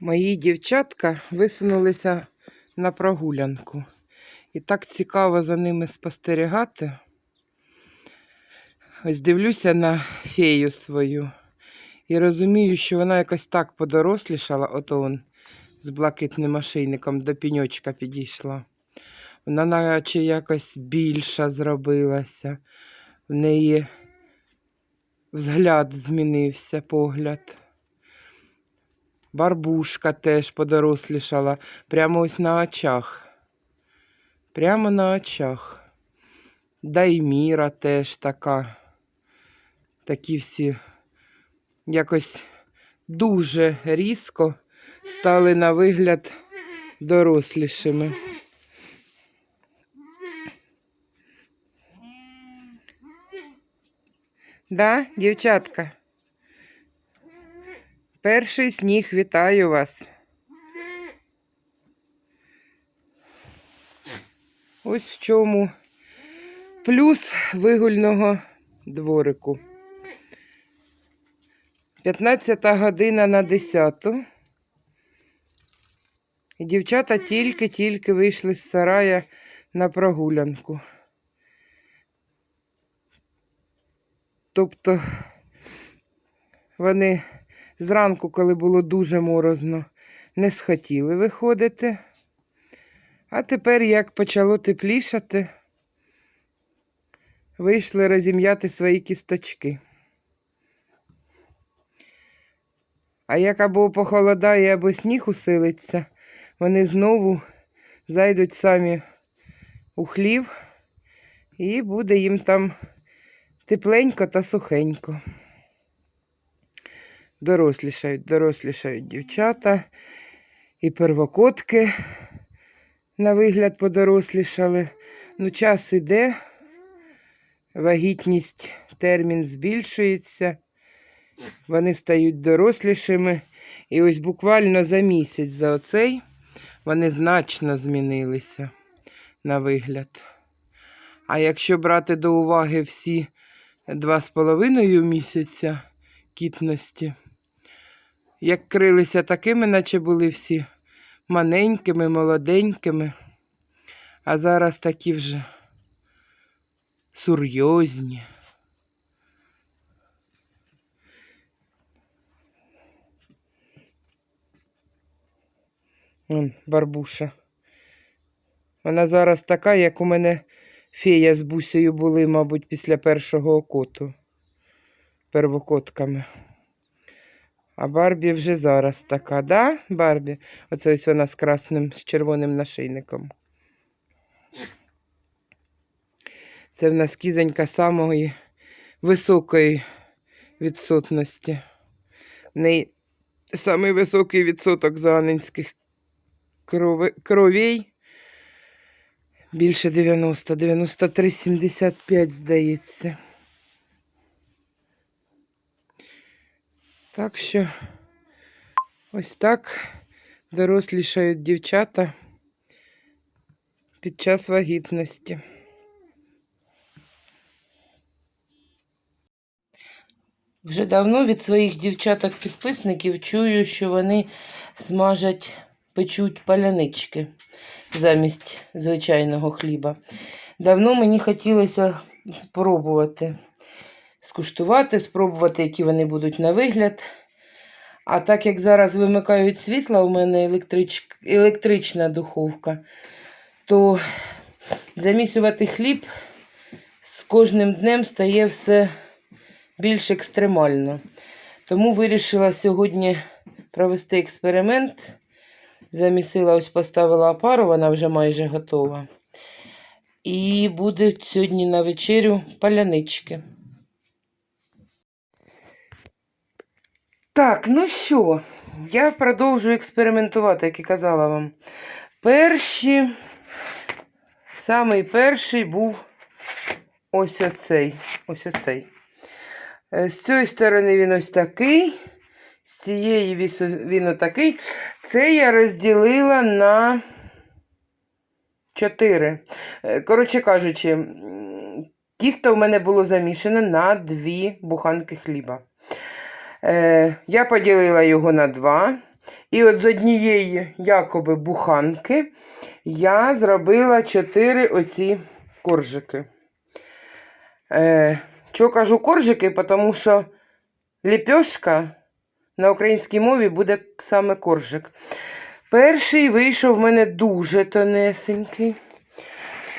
Мої дівчатка висунулися на прогулянку. І так цікаво за ними спостерігати. Ось дивлюся на фею свою і розумію, що вона якось так подорослішала, ото он з блакитним ошейником до піньочка підійшла. Вона наче якось більша зробилася. В неї взгляд змінився, погляд. Барбушка теж подорослішала, прямо ось на очах. Прямо на очах. Дайміра теж така. Такі всі якось дуже різко стали на вигляд дорослішими. Да, дівчатка? Перший сніг вітаю вас. Ось в чому плюс вигульного дворику. 15 година на 10. І дівчата тільки-тільки вийшли з сарая на прогулянку. Тобто вони зранку, коли було дуже морозно, не схотіли виходити. А тепер, як почало теплішати, вийшли розім'яти свої кісточки. А як або похолодає, або сніг усилиться, вони знову зайдуть самі у хлів, і буде їм там тепленько та сухенько. Дорослішають, дорослішають дівчата і первокотки на вигляд подорослішали. Ну, час іде, вагітність, термін збільшується, вони стають дорослішими. І ось буквально за місяць за оцей вони значно змінилися на вигляд. А якщо брати до уваги всі два з половиною місяця кітності, як крилися такими, наче були всі маленькими, молоденькими, а зараз такі вже серйозні. Вон, барбуша. Вона зараз така, як у мене фея з бусею були, мабуть, після першого окоту первокотками. А Барбі вже зараз така, да, Барбі? Оце ось вона з красним, з червоним нашийником. Це в нас кізонька самої високої відсотності. В неї самий високий відсоток заанинських кровей. Більше 90, 93,75, здається. Так що ось так дорослішають дівчата під час вагітності. Вже давно від своїх дівчаток-підписників чую, що вони смажать, печуть палянички замість звичайного хліба. Давно мені хотілося спробувати скуштувати, спробувати, які вони будуть на вигляд. А так як зараз вимикають світло, у мене електрич... електрична духовка, то замісювати хліб з кожним днем стає все більш екстремально. Тому вирішила сьогодні провести експеримент. Замісила, ось поставила опару, вона вже майже готова. І буде сьогодні на вечерю палянички. Так, ну що, я продовжую експериментувати, як і казала вам. Перші, самий перший був ось оцей. Ось оцей. Е, З цієї сторони він ось такий, з цієї він отакий. Це я розділила на 4. Коротше кажучи, тісто в мене було замішане на дві буханки хліба. Е, я поділила його на два. І от з однієї якоби буханки я зробила чотири оці коржики. Е, чого кажу коржики? Тому що ліпьошка на українській мові буде саме коржик. Перший вийшов в мене дуже тонесенький.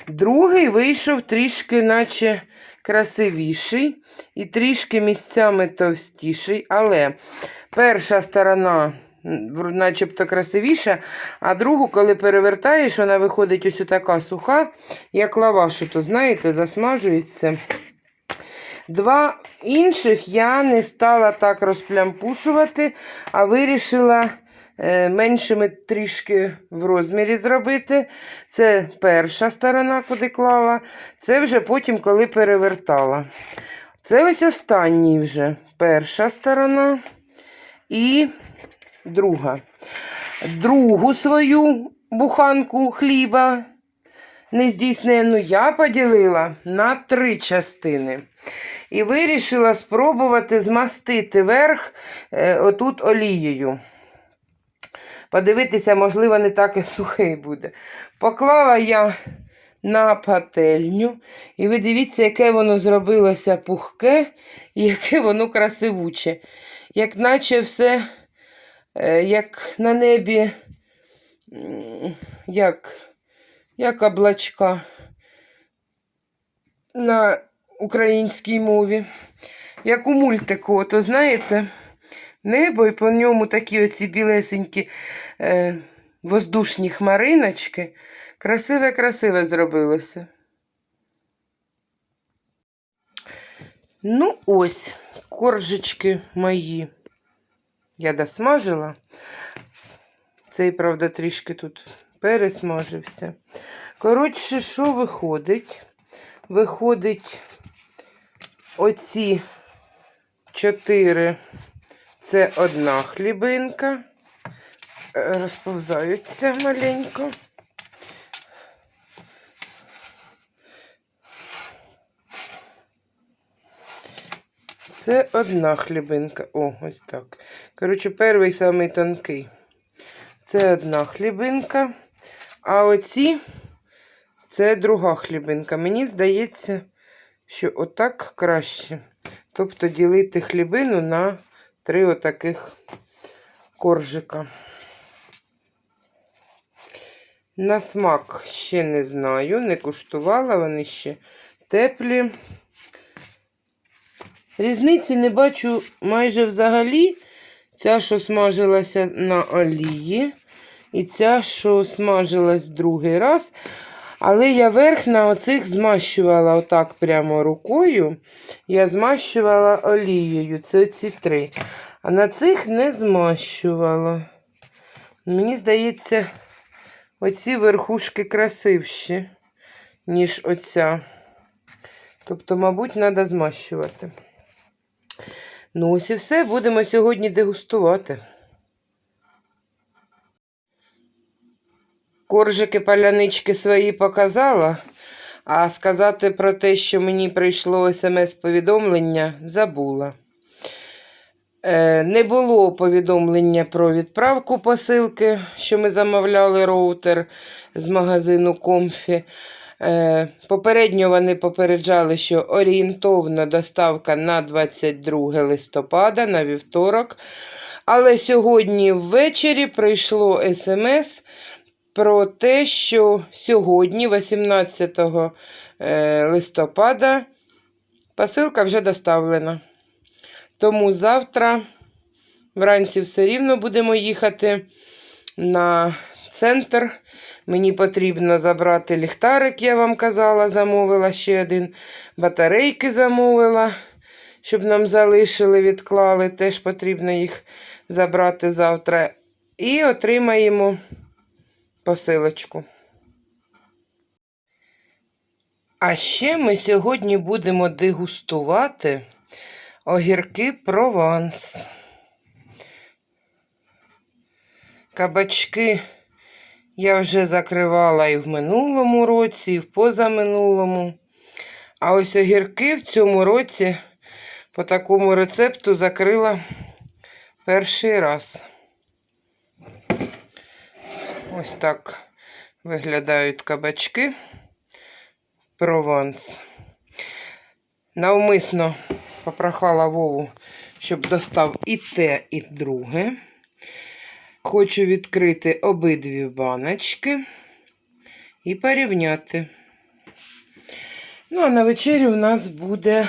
Другий вийшов трішки, наче красивіший і трішки місцями товстіший, але перша сторона начебто красивіша, а другу, коли перевертаєш, вона виходить ось така суха, як лаваш, то знаєте, засмажується. Два інших я не стала так розплямпушувати, а вирішила меншими трішки в розмірі зробити. Це перша сторона, куди клала. Це вже потім, коли перевертала. Це ось останній вже перша сторона і друга. Другу свою буханку хліба нездійснену я поділила на три частини. І вирішила спробувати змастити верх е, отут олією. Подивитися, можливо, не так і сухий буде. Поклала я на пательню, і ви дивіться, яке воно зробилося пухке і яке воно красивуче. Як наче все, е, як на небі, як, як облачка на українській мові. Як у мультику, то знаєте, небо і по ньому такі оці білесенькі е, воздушні хмариночки. Красиве-красиве зробилося. Ну, ось, коржички мої. Я досмажила. Цей, правда, трішки тут пересмажився. Коротше, що виходить? Виходить оці чотири. Це одна хлібинка. Е, Розповзаються маленько. Це одна хлібинка. О, ось так. Коротше, перший самий тонкий. Це одна хлібинка. А оці це друга хлібинка. Мені здається, що отак краще. Тобто ділити хлібину на три отаких коржика. На смак ще не знаю, не куштувала, вони ще теплі. Різниці не бачу майже взагалі. Ця, що смажилася на олії, і ця, що смажилась другий раз. Але я верх на оцих змащувала отак прямо рукою. Я змащувала олією. Це ці три. А на цих не змащувала. Мені здається, оці верхушки красивші, ніж оця. Тобто, мабуть, треба змащувати. Ну, ось і все. Будемо сьогодні дегустувати. Коржики палянички свої показала, а сказати про те, що мені прийшло смс-повідомлення, забула. Е, не було повідомлення про відправку посилки, що ми замовляли роутер з магазину Комфі. Е, попередньо вони попереджали, що орієнтовно доставка на 22 листопада, на вівторок. Але сьогодні ввечері прийшло смс про те, що сьогодні, 18 е, листопада, посилка вже доставлена. Тому завтра вранці все рівно будемо їхати на центр. Мені потрібно забрати ліхтарик, я вам казала, замовила ще один. Батарейки замовила, щоб нам залишили, відклали. Теж потрібно їх забрати завтра. І отримаємо посилочку. А ще ми сьогодні будемо дегустувати огірки прованс. Кабачки я вже закривала і в минулому році, і в позаминулому. А ось огірки в цьому році по такому рецепту закрила перший раз. Ось так виглядають кабачки. Прованс. Навмисно попрохала Вову, щоб достав і те, і друге. Хочу відкрити обидві баночки і порівняти. Ну, а на вечерю у нас буде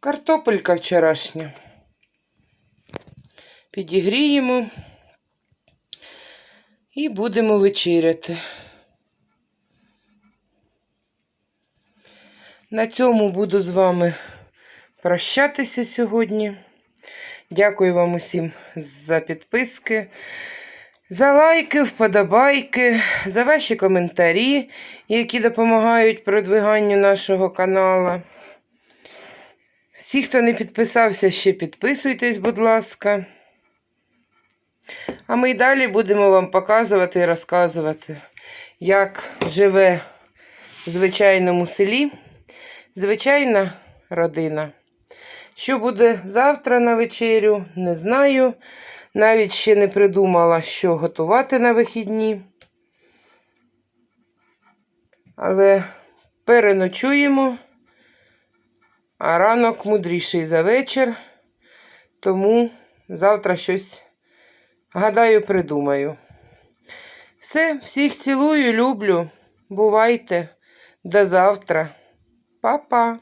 картопелька вчорашня. Підігріємо і будемо вечеряти. На цьому буду з вами прощатися сьогодні. Дякую вам усім за підписки, за лайки, вподобайки, за ваші коментарі, які допомагають продвиганню нашого каналу. Всі, хто не підписався, ще підписуйтесь, будь ласка. А ми й далі будемо вам показувати і розказувати, як живе в звичайному селі звичайна родина. Що буде завтра на вечерю, не знаю. Навіть ще не придумала, що готувати на вихідні. Але переночуємо, а ранок мудріший за вечір. Тому завтра щось, гадаю, придумаю. Все, всіх цілую, люблю. Бувайте. До завтра. Па-па.